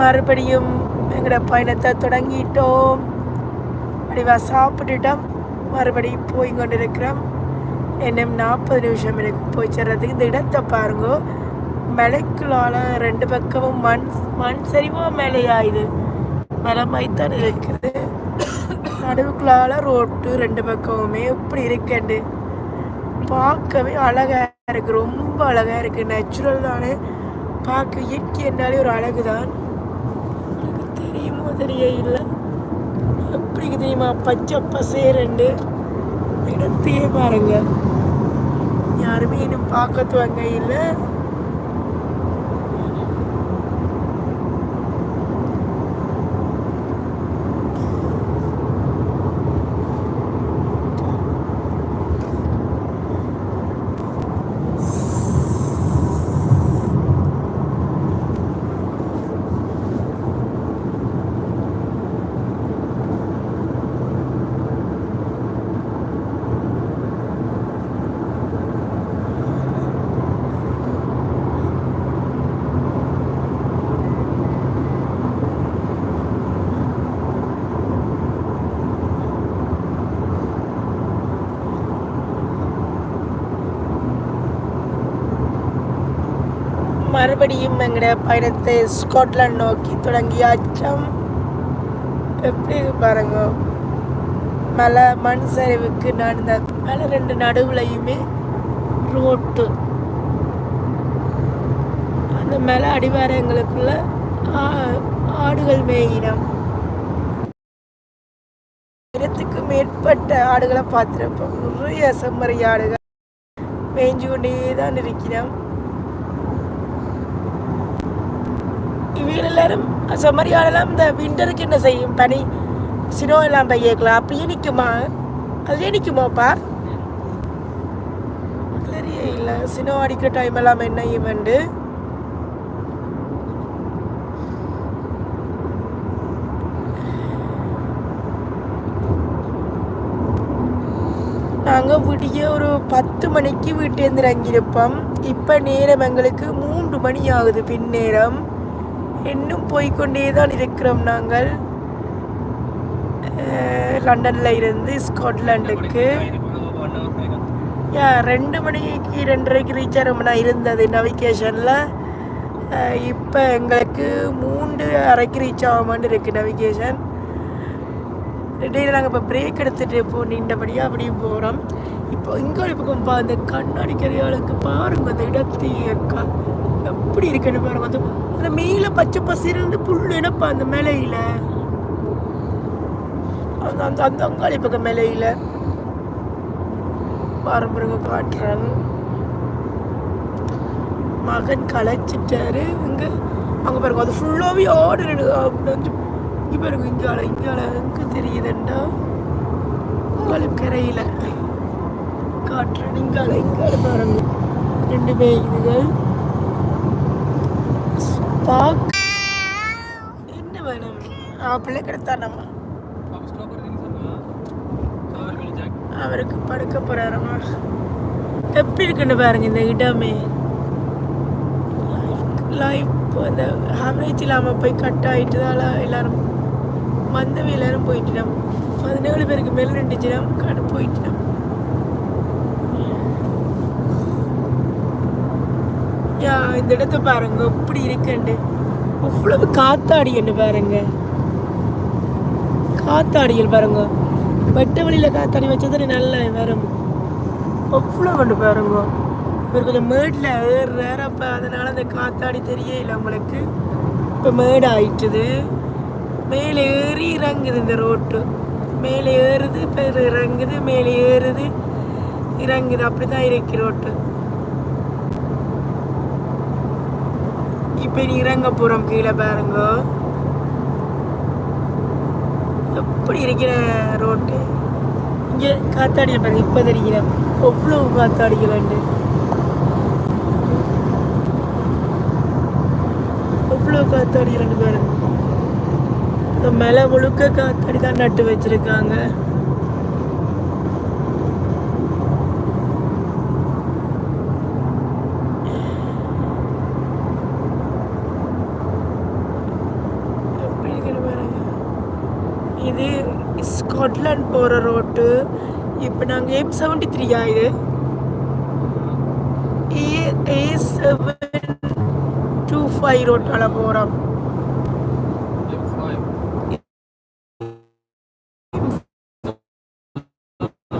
மறுபடியும் எங்களோட பயணத்தை தொடங்கிட்டோம். அப்படிவா சாப்பிட்டுட்டோம். மறுபடியும் போய் கொண்டிருக்கிறோம் இன்னும் நாற்பது நிமிஷம் எனக்கு போய் சேர்றதுக்கு இந்த இடத்தை பாருங்க. மலைக்குள்ளால ரெண்டு பக்கமும் மண் மண் சரிவா மேலேயாயுது. மலமாய்த்தான் இருக்குது. நடுவுக்குள்ளால ரோட்டு ரெண்டு பக்கமுமே இப்படி இருக்குண்டு. பார்க்கவே அழகாக இருக்குது ரொம்ப அழகாக இருக்குது நேச்சுரல் தானே. பார்க்க இயற்கை என்றாலே ஒரு அழகு தான் மாதிரியே இல்லை. எப்படி தெரியுமா? பச்சை பசேரண்டு இடத்தையே பாருங்க. யாருமே இன்னும் பார்க்க துவங்க இல்லை மறுபடியும் எங்கட பயணத்தை ஸ்காட்லாண்ட் நோக்கி தொடங்கியாச்சம் எப்படி பாருங்க. மலை மண் சரிவுக்கு நான் இந்த மலை ரெண்டு நடுவுலையுமே ரோட்டு. அந்த மலை அடிவாரங்களுக்குள்ள ஆ- ஆடுகள் மேயினம். ஆயிரத்துக்கு மேற்பட்ட ஆடுகளை பார்த்துருப்போம். நிறைய செம்மறி ஆடுகள் மேய்ஞ்சு கொண்டே தான் இருக்கிறோம். இவங்க எல்லாரும் இந்த விண்டருக்கு என்ன செய்யும்? பனி சினோ எல்லாம் பையக்கலாம் அப்படியே நிற்குமா அதுலேயே நிற்குமாப்பா தெரிய இல்லை சினோ அடிக்கிற டைம் எல்லாம் என்ன ஈவெண்ட்டு நாங்கள் விடிய ஒரு பத்து மணிக்கு வீட்டேருந்து இறங்கியிருப்போம். இப்போ நேரம் எங்களுக்கு மூன்று மணி ஆகுது. பின்னேரம். இன்னும் போய்க்கொண்டே தான் இருக்கிறோம் நாங்கள். லண்டனில் இருந்து ஸ்காட்லாண்டுக்கு. ரெண்டு மணிக்கு ரெண்டரைக்கு ரீச் ஆகிறோம்னா இருந்தது நவிகேஷனில் இப்போ எங்களுக்கு மூன்று அரைக்கு ரீச் ஆகாமன்னு இருக்குது நவிகேஷன் இடையில நாங்கள் இப்போ பிரேக் எடுத்துகிட்டு இப்போ நீண்டபடியாக அப்படியே போகிறோம் இப்போ இங்கே பக்கம் பா அந்த கண்ணாடி கரையாளுக்கு பாருங்க அந்த இடத்தையே இருக்கா. எப்படி இருக்குன்னு பாருங்க அந்த அந்த மேலே பச்சை பசிருந்து புல் என்னப்பா அந்த மேலையில்? அந்த அந்த அந்த அங்காளி பக்கம் மேலையில். பாரம்பரிய காட்டுறாங்க மகன் களைச்சிட்டாரு. இங்கே அங்கே பாருங்க அது ஃபுல்லாகவே ஆடுறது இங்கே பாருங்க இங்கால இங்கால எங்கே தெரியுதுண்டா? உங்களுக்கு கரையில். காட்டுறேன் இங்கால இங்கால பாருங்க. ரெண்டு மேய்கள் பார்க்க என்ன வேணும்? பிள்ளை கிடைத்தா நம்ம. அவருக்கு படுக்க போறாரமா எப்படி இருக்குன்னு பாருங்க இந்த இடமே. லைஃப் அந்த ஆவரேஜ் இல்லாமல் போய் கட் ஆகிட்டதால எல்லாரும். வந்தவ எல்லாரும் போயிட்டோம் பதினேழு பேருக்கு மேல் நின்றுச்சிடம் கடு போயிட்டோம் இந்த இடத்த பாருங்க எப்படி இருக்குண்டு அவ்வளவு காத்தாடின்னு பாருங்க. காத்தாடிகள் பாருங்க. வெட்ட வழியில் காத்தாடி வச்சது நல்லா வரும் அவ்வளோ கொண்டு பாருங்க. இவர் கொஞ்சம் மேடில் ஏறுறாரு அப்போ அதனால் அந்த காத்தாடி தெரியல உங்களுக்கு. இப்போ மேடு ஆயிட்டுது. மேலே ஏறி இறங்குது இந்த ரோட்டு. மேலே ஏறுது இப்போ இறங்குது மேலே ஏறுது. இறங்குது அப்படி தான் இருக்கு ரோட்டு. இப்போ இறங்க போகிறோம் கீழே பாருங்க. எப்படி இருக்கிற ரோட்டு? இங்கே காத்தாடியில் பாருங்க இப்போ தெரிகிறேன் எவ்வளோ காத்தாடிக்கலாண்டு அவ்வளோ காத்தாடிக்கலாண்டு பாருங்க. இந்த மலை முழுக்க காத்தாடி தான் நட்டு வச்சிருக்காங்க. ஸ்காட்லாண்ட் போகிற ரோட்டு இப்போ நாங்கள் M seventy three ஆயுது A A seven two five ரோட்டால் போகிறோம்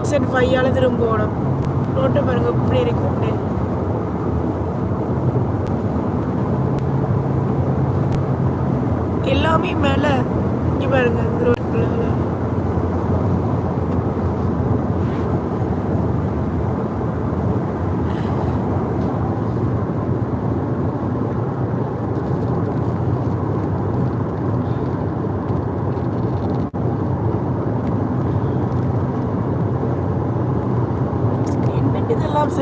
சென் ஃபைவால் திரும்ப போகணும் ரோட்டை பாருங்க இப்படி இருக்குன்னு எல்லாமே மேலே இங்கே பாருங்க இந்த ரோட்டுக்குள்ள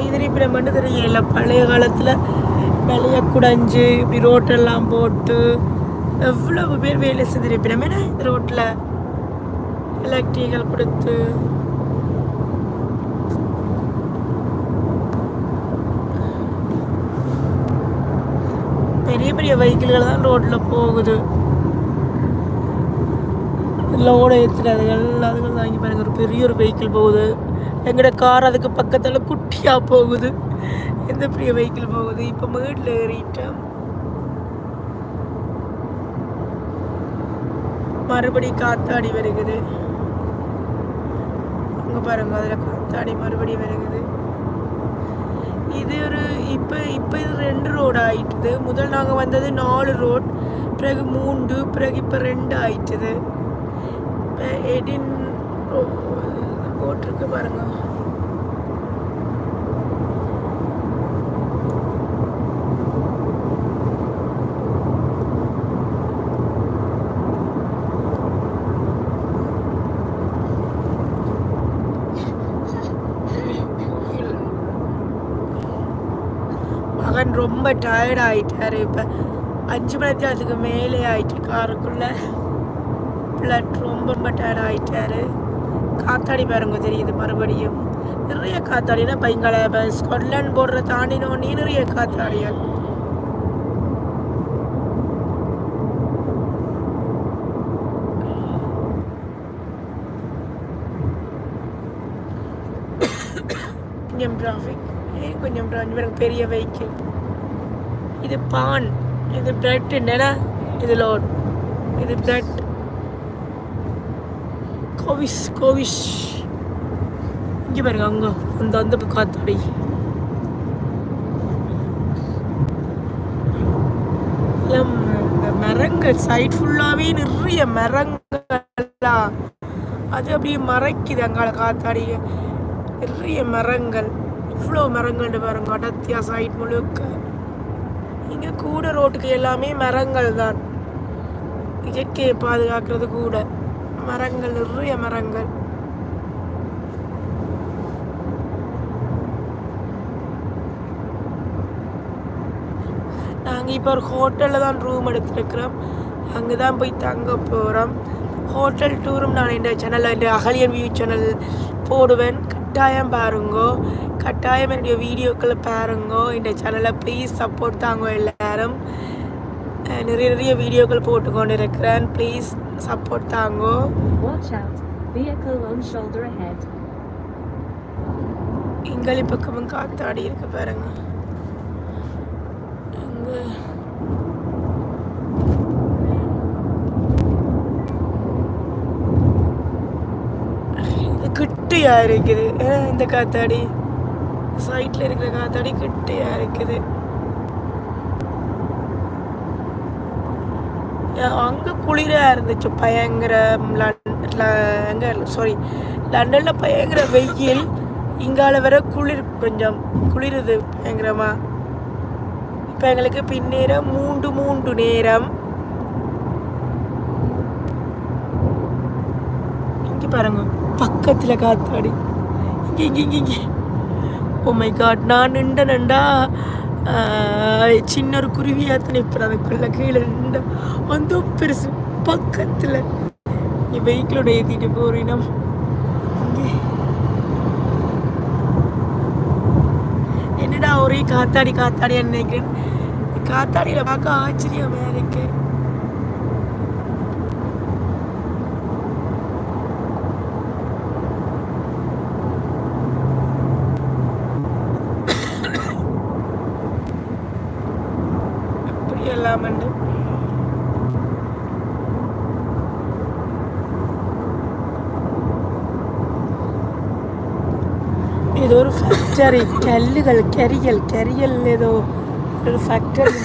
என்னட்டு இதெல்லாம் மட்டும் தெரியல பழைய காலத்தில் வெளிய குடைஞ்சு இப்படி ரோட்டெல்லாம் போட்டு எவ்வளவு பேர் வேலை செஞ்சிருப்பிடம் ஏன்னா இந்த ரோட்டில் எலக்ட்ரிக்கல் கொடுத்து பெரிய பெரிய வெஹிக்கிள்கள் தான் ரோட்டில் போகுது. லோடு ஏற்றுறது அதுகள் வாங்கி பாருங்க. ஒரு பெரிய ஒரு வெஹிக்கிள் போகுது. எங்களோட கார் அதுக்கு பக்கத்தில் குட்டியாக போகுது. எந்த பெரிய வெஹிக்கிள் போகுது? இப்போ மேடில் ஏறிட்டோம் மறுபடி காத்தாடி வருகுது. அங்கே பாருங்க அதில் காத்தாடி மறுபடி வருகுது. இது ஒரு இப்போ இப்போ இது ரெண்டு ரோடு ஆயிட்டுது. முதல் நாங்கள் வந்தது நாலு ரோட் பிறகு மூன்று பிறகு இப்போ ரெண்டு ஆயிட்டுது. இப்போ எடின் போட்டிருக்கு பாருங்க. மகன் ரொம்ப டயர்ட் ஆயிட்டாரு. இப்போ அஞ்சு மணி அதுக்கு மேலே ஆயிட்டு காருக்குள்ள பிளட் ரொம்ப ரொம்ப டயர்ட் ஆயிட்டாரு. காத்தாடி பாருங்க தெரியுது மறுபடியும். நிறைய காத்தாடினா பைங்கள ஸ்கொட்லாண்ட் போடுற நீ நிறைய காத்தாடிகள் கொஞ்சம் டிராஃபிக் ஏன் கொஞ்சம் டிராஃபிக் பெரிய வெஹிக்கிள் இது பான் இது பிரெட் என்னன்னா இது லோட் இது பிரெட் கோவிஸ் கோவிஷ் இங்கே பாருங்க அங்கே அந்த அந்த காத்தாடி இந்த மரங்கள் சைட் ஃபுல்லாகவே நிறைய மரங்கள்லாம் அது அப்படியே மறைக்குது அங்கால காத்தாடி நிறைய மரங்கள் இவ்வளோ மரங்கள் பாருங்க அடர்த்தியா சைட் முழுக்க இங்கே கூட ரோட்டுக்கு எல்லாமே மரங்கள் தான் இயற்கையை பாதுகாக்கிறது கூட மரங்கள் நிறைய மரங்கள். நாங்கள் இப்போ ஒரு ஹோட்டலில் தான் ரூம் எடுத்துருக்குறோம். அங்கே தான் போய் தங்க போகிறோம் ஹோட்டல் டூரும் நான் இந்த சேனலில் இந்த அகலியன் வியூ சேனல் போடுவேன். கட்டாயம் பாருங்கோ. கட்டாயம் என்னுடைய வீடியோக்களை பாருங்கோ. இந்த சேனலை ப்ளீஸ் சப்போர்ட் தாங்க எல்லாரும். நிறைய நிறைய வீடியோக்கள் போட்டுக்கொண்டு இருக்கிறேன் ப்ளீஸ் சப்போர்ட் தாங்கோ. இங்களி பக்கமும் காத்தாடி இருக்கு பாருங்க. அங்க இது கிட்டியா இருக்குது? அஹ் இந்த காத்தாடி. சைட்ல இருக்கிற காத்தாடி கிட்டியா இருக்குது? அங்கே குளிராக இருந்துச்சு. பயங்கர எங்க சாரி லண்டனில் பயங்கர வெயில். இங்கால வர குளிர் கொஞ்சம் குளிருது பயங்கரமாக இப்போ எங்களுக்கு பின்னேரம் மூன்று மூன்று நேரம். இங்கே பாருங்க பக்கத்தில் காத்தாடி. இங்கே இங்கே இங்கே இங்கே. ஓ oh மை காட் நான் நின்ற நண்டா சின்ன ஒரு குருவியாக நிற்பேன் அதுக்குள்ள கீழே நின்ற அந்த பெருசு பக்கத்தில் நீ வெஹிக்கிளோட ஏற்றிட்டு போறீனா என்னடா ஒரே காத்தாடி காத்தாடி நினைக்கிறேன். காத்தாடியில் பார்க்க ஆச்சரியமாக இருக்கு. ஏதோ ஒரு ஃபேக்டரி கல்லுகள் கரியல் கரியல் ஏதோ ஒரு ஃபேக்டரி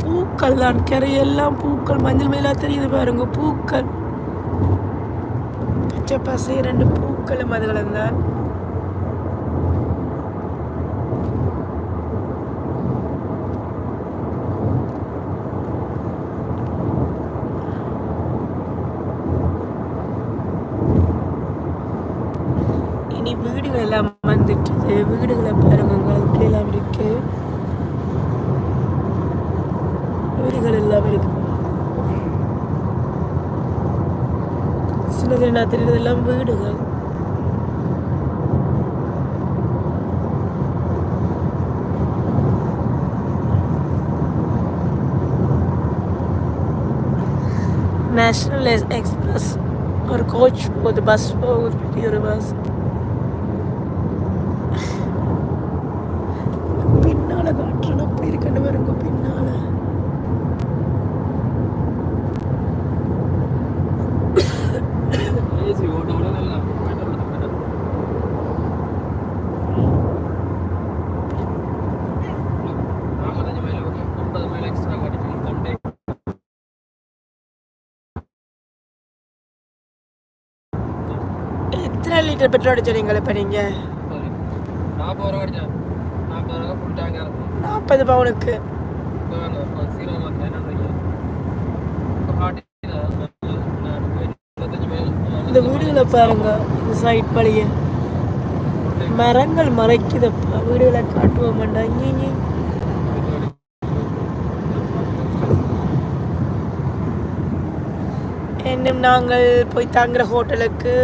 பூக்கள் தான். கரையெல்லாம் பூக்கள். மஞ்சள் மயிலாக தெரியுது பாருங்க பூக்கள். பச்சை பசை ரெண்டு பூக்களும் அது கலந்தான் இனி வீடுகள் எல்லாம் வந்துட்டுது வீடுகளை பாருங்க உங்களுக்கு இப்படி எல்லாம் இருக்கு வீடுகள் எல்லாம் இருக்கு சின்னது நான் தெரியுதெல்லாம் வீடுகள் நேஷனல் எக்ஸ்பிரஸ் ஒரு கோச் போகுது பஸ் போகுது பெரிய ஒரு பஸ் பின்னால காட்டுறேன் அப்படி இருக்கணும் பாருங்க பின்னால ஏசி ஓட்ட ஓட நல்லா பெட்ரோல் எடுத்து நாற்பத்தஞ்சு மைல் ஐம்பது மைல் எக்ஸ்ட்ரா காட்டிட்டு கொண்டே எத்தனை லிட்டர் பெட்ரோல் அடிச்சீங்களா இப்போ நீங்கள் நாற்பது ரூபா அடிச்சேன் நாற்பது ரூபா ஃபுல் டேங்க் இருக்கும் நாற்பது பவுனுக்கு. இந்த வீடுகளை பாருங்க இந்த சைட் வழிய. மரங்கள் மறைக்குதப்பா. வீடுகளை காட்டுவோம் இங்கே இன்னும் நாங்கள் போய் தங்குற ஹோட்டலுக்கு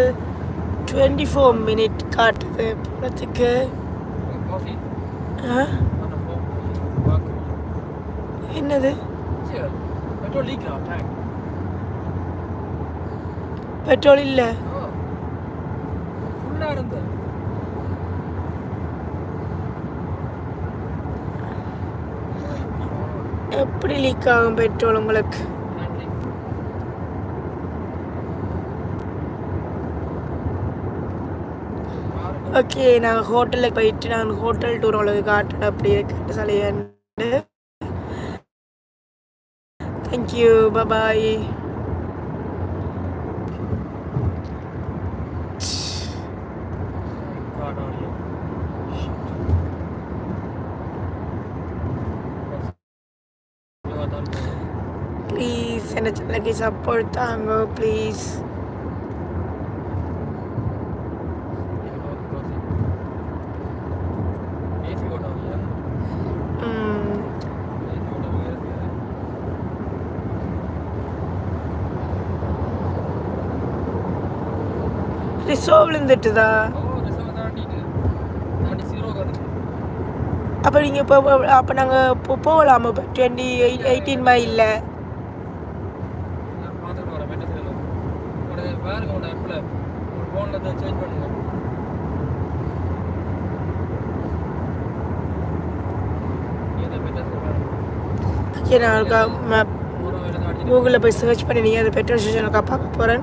டுவெண்ட்டி ஃபோர் மினிட் காட்டுது போகிறதுக்கு? என்னது? பெட்ரோல் இல்லை. இருந்தது எப்படி லீக் ஆகும் பெட்ரோல் உங்களுக்கு நன்றி ஓகே நாங்கள் ஹோட்டலுக்கு போயிட்டு நாங்கள் ஹோட்டல் டூர் உங்களுக்கு காட்டணும் அப்படி இருக்கு சொல்லியாண்டு thank you bye bye God on you. Please என்ன சேனலுக்கு சப்போர்ட் தாங்க ப்ளீஸ் ரிசோவ் விழுந்துட்டுதா? அப்போ நீங்கள் இப்போ அப்போ நாங்கள் இப்போ போகலாமா? இப்போ டுவெண்ட்டி எயிட் எயிட்டீன் மைலில் ஓகே நான் மேப் கூகுளில் போய் சர்ச் பண்ணி நீங்கள் அந்த பெட்ரோல் ஸ்டேஷனுக்கு பார்க்க போகிறேன்